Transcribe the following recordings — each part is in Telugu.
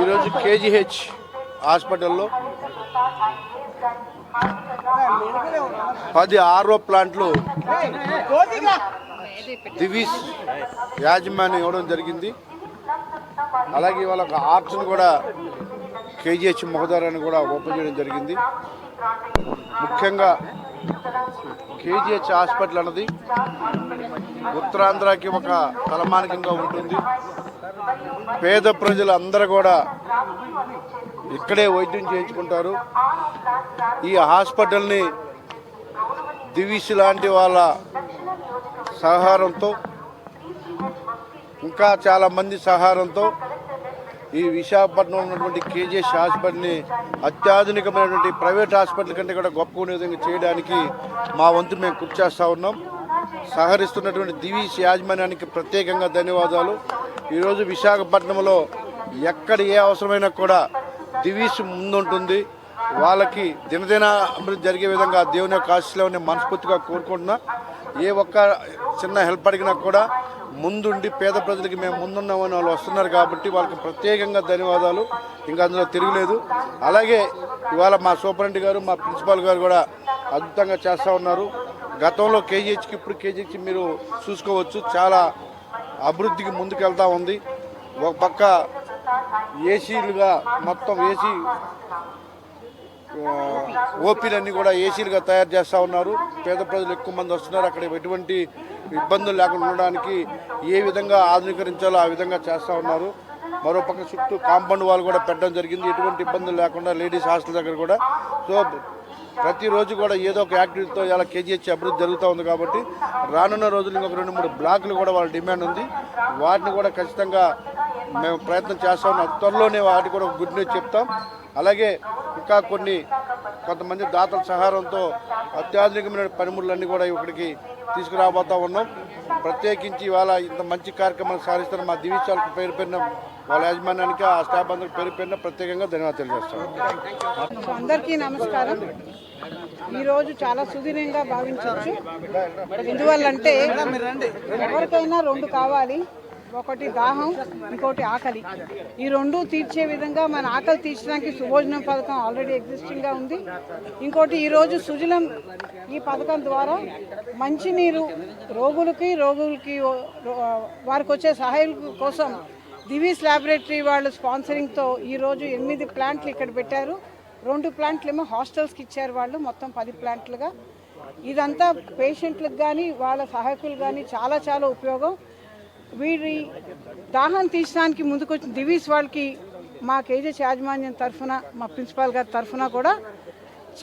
ఈరోజు కేజీహెచ్ హాస్పిటల్లో పది ఆర్ఓ ప్లాంట్లు దివీస్ యాజమాన్యం ఇవ్వడం జరిగింది. అలాగే ఇవాళ ఒక ఆర్ట్స్ని కూడా కేజీహెచ్ మహదారాన్ని కూడా ఓపెన్ చేయడం జరిగింది. ముఖ్యంగా కేజీహెచ్ హాస్పిటల్ అన్నది ఉత్తరాంధ్రకి ఒక తలమానికంగా ఉంటుంది. పేద ప్రజలు అందరూ కూడా ఇక్కడే వైద్యం చేయించుకుంటారు. ఈ హాస్పిటల్ని దివిస్ లాంటి వాళ్ళ సహకారంతో ఇంకా చాలామంది సహకారంతో ఈ విశాఖపట్నంలో ఉన్నటువంటి కేజీఎస్ హాస్పిటల్ని అత్యాధునికమైనటువంటి ప్రైవేట్ హాస్పిటల్ కంటే కూడా గొప్పకునే విధంగా చేయడానికి మా వంతు మేము కృషి చేస్తూ ఉన్నాం. సహకరిస్తున్నటువంటి దివీస్ యాజమాన్యానికి ప్రత్యేకంగా ధన్యవాదాలు. ఈరోజు విశాఖపట్నంలో ఎక్కడ ఏ అవసరమైనా కూడా దివీస్ ముందుంటుంది. వాళ్ళకి దినదిన అభివృద్ధి జరిగే విధంగా దేవుని యొక్క ఆశీస్సులో మనస్ఫూర్తిగా కోరుకుంటున్నా. ఏ ఒక్క చిన్న హెల్ప్ అడిగినా కూడా ముందుండి పేద ప్రజలకి మేము ముందున్నామని వాళ్ళు వస్తున్నారు కాబట్టి వాళ్ళకి ప్రత్యేకంగా ధన్యవాదాలు. ఇంకా అందులో తిరగలేదు. అలాగే ఇవాళ మా సూపరింట్ గారు మా ప్రిన్సిపాల్ గారు కూడా అద్భుతంగా చేస్తూ ఉన్నారు. గతంలో కేజీహెచ్కి ఇప్పుడు కేజీహెచ్కి మీరు చూసుకోవచ్చు. చాలా అభివృద్ధికి ముందుకెళ్తా ఉంది. ఒక పక్క ఏసీలుగా మొత్తం ఏసీ ఓపీలన్నీ కూడా ఏసీలుగా తయారు చేస్తూ ఉన్నారు. పేద ప్రజలు ఎక్కువ మంది వస్తున్నారు. అక్కడ ఎటువంటి ఇబ్బందులు లేకుండా ఉండడానికి ఏ విధంగా ఆధునీకరించాలో ఆ విధంగా చేస్తూ ఉన్నారు. మరో పక్క చుట్టూ కాంపౌండ్ వాళ్ళు కూడా పెట్టడం జరిగింది. ఎటువంటి ఇబ్బందులు లేకుండా లేడీస్ హాస్టల్ దగ్గర కూడా. సో ప్రతిరోజు కూడా ఏదో ఒక యాక్టివిటీతో ఇలా కేజీహెచ్ అభివృద్ధి జరుగుతూ ఉంది కాబట్టి రానున్న రోజులు ఇంకొక రెండు మూడు బ్లాక్లు కూడా వాళ్ళ డిమాండ్ ఉంది. వాటిని కూడా ఖచ్చితంగా మేము ప్రయత్నం చేస్తాం. త్వరలోనే వాటి కూడా గుడ్ న్యూస్ చెప్తాం. అలాగే ఇంకా కొన్ని కొంతమంది దాతల సహారంతో అత్యాధునికమైన పనిముట్లన్నీ కూడా ఇక్కడికి తీసుకురాబోతా ఉన్నాం. ప్రత్యేకించి ఇవాళ ఇంత మంచి కార్యక్రమాలు సాధిస్తున్న మా దివిశాలకు పేరు పెరిన వాళ్ళ యాజమాన్యానికి ఆ స్టాఫ్ అందరికి పేరు పెరిన ప్రత్యేకంగా ధన్యవాదాలు తెలియజేస్తాం అందరికీ నమస్కారం. ఈరోజు చాలా సుదీర్ఘంగా భావించవచ్చు. ఎందువల్లంటే ఎవరికైనా రెండు కావాలి. ఒకటి దాహం ఇంకోటి ఆకలి. ఈ రెండు తీర్చే విధంగా మన ఆకలి తీర్చడానికి సుభోజనం పథకం ఆల్రెడీ ఎగ్జిస్టింగ్గా ఉంది. ఇంకోటి ఈరోజు సుజలం ఈ పథకం ద్వారా మంచినీరు రోగులకి రోగులకి వారికి వచ్చే సహాయం కోసం దివీస్ ల్యాబొరేటరీ వాళ్ళు స్పాన్సరింగ్తో ఈరోజు ఎనిమిది ప్లాంట్లు ఇక్కడ పెట్టారు. రెండు ప్లాంట్లు ఏమో హాస్టల్స్కి ఇచ్చారు వాళ్ళు మొత్తం పది ప్లాంట్లుగా. ఇదంతా పేషెంట్లకు కానీ వాళ్ళ సహాయకులు కానీ చాలా చాలా ఉపయోగం. వీరి దాహం తీర్చడానికి ముందుకొచ్చిన దివీస్ వాళ్ళకి మా కేజెస్ యాజమాన్యం తరఫున మా ప్రిన్సిపాల్ గారి తరఫున కూడా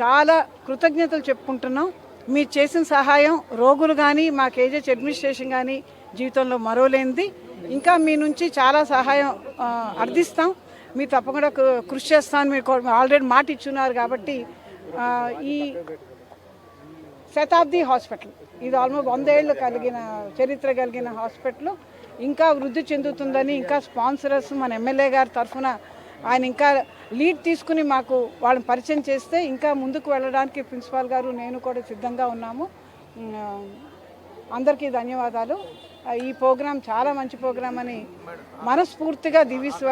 చాలా కృతజ్ఞతలు చెప్పుకుంటున్నాం. మీరు చేసిన సహాయం రోగులు కానీ మా కేజెస్ అడ్మినిస్ట్రేషన్ కానీ జీవితంలో మరోలేనిది. ఇంకా మీ నుంచి చాలా సహాయం అర్థిస్తాం. మీరు తప్పకుండా కృ- కృషి చేస్తాను మీరు ఆల్రెడీ మాట ఇచ్చున్నారు కాబట్టి ఈ శతాబ్ది హాస్పిటల్ ఇది ఆల్మోస్ట్ వందేళ్ళు కలిగిన చరిత్ర కలిగిన హాస్పిటల్. ఇంకా వృద్ధి చెందుతుందని ఇంకా స్పాన్సరర్స్ మన ఎమ్మెల్యే గారి తరఫున ఆయన ఇంకా లీడ్ తీసుకుని మాకు వాళ్ళని పరిచయం చేస్తే ఇంకా ముందుకు వెళ్ళడానికి ప్రిన్సిపాల్ గారు నేను కూడా సిద్ధంగా ఉన్నాము. అందరికీ ధన్యవాదాలు. ఈ ప్రోగ్రాం చాలా మంచి ప్రోగ్రాం అని మనస్ఫూర్తిగా దివిస్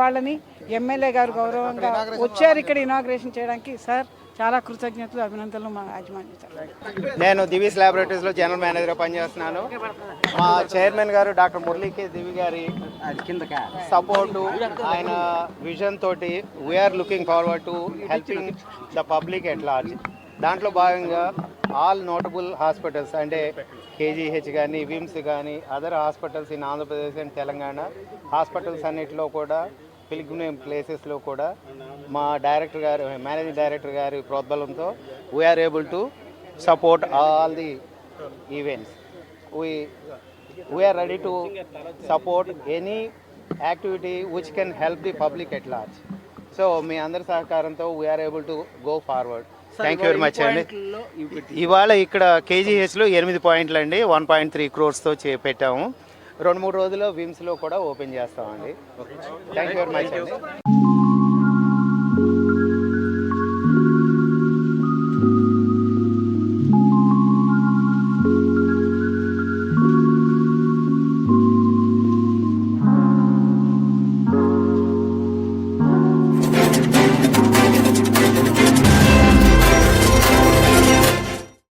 వాళ్ళని ఎమ్మెల్యే గారు గౌరవంగా వచ్చారు ఇక్కడ ఇనాగ్రేషన్ చేయడానికి. సార్ చాలా కృతజ్ఞతలు అభినందనలు మా యాజమాన్యం నేను దివీస్ ల్యాబొరేటరీస్లో జనరల్ మేనేజర్గా పనిచేస్తున్నాను. మా చైర్మన్ గారు డాక్టర్ మురళీకే దివి గారి సపోర్టు ఆయన విజన్ తోటి we're looking forward to helping the public at large దాంట్లో భాగంగా ఆల్ నోటబుల్ హాస్పిటల్స్ అంటే కేజీహెచ్ కానీ విమ్స్ కానీ other hospitals in Andhra Pradesh and Telangana hospitals అన్నిటిలో కూడా పిలిగ్రిమ్ ప్లేసెస్లో కూడా మా డైరెక్టర్ గారు మేనేజింగ్ డైరెక్టర్ గారి ప్రోద్బలంతో we're able to support all the events we we're ready to support any activity which can help the public at large so మీ అందరి సహకారంతో we're able to go forward thank you very much అండి ఇవాళ ఇక్కడ కేజీహెచ్లో ఎనిమిది పాయింట్లు అండి వన్ పాయింట్ త్రీ క్రోర్స్తో చే పెట్టాము. రెండు మూడు రోజుల్లో విమ్స్లో కూడా ఓపెన్ చేస్తామండి. థ్యాంక్ యూ వెరీ మచ్ అండి.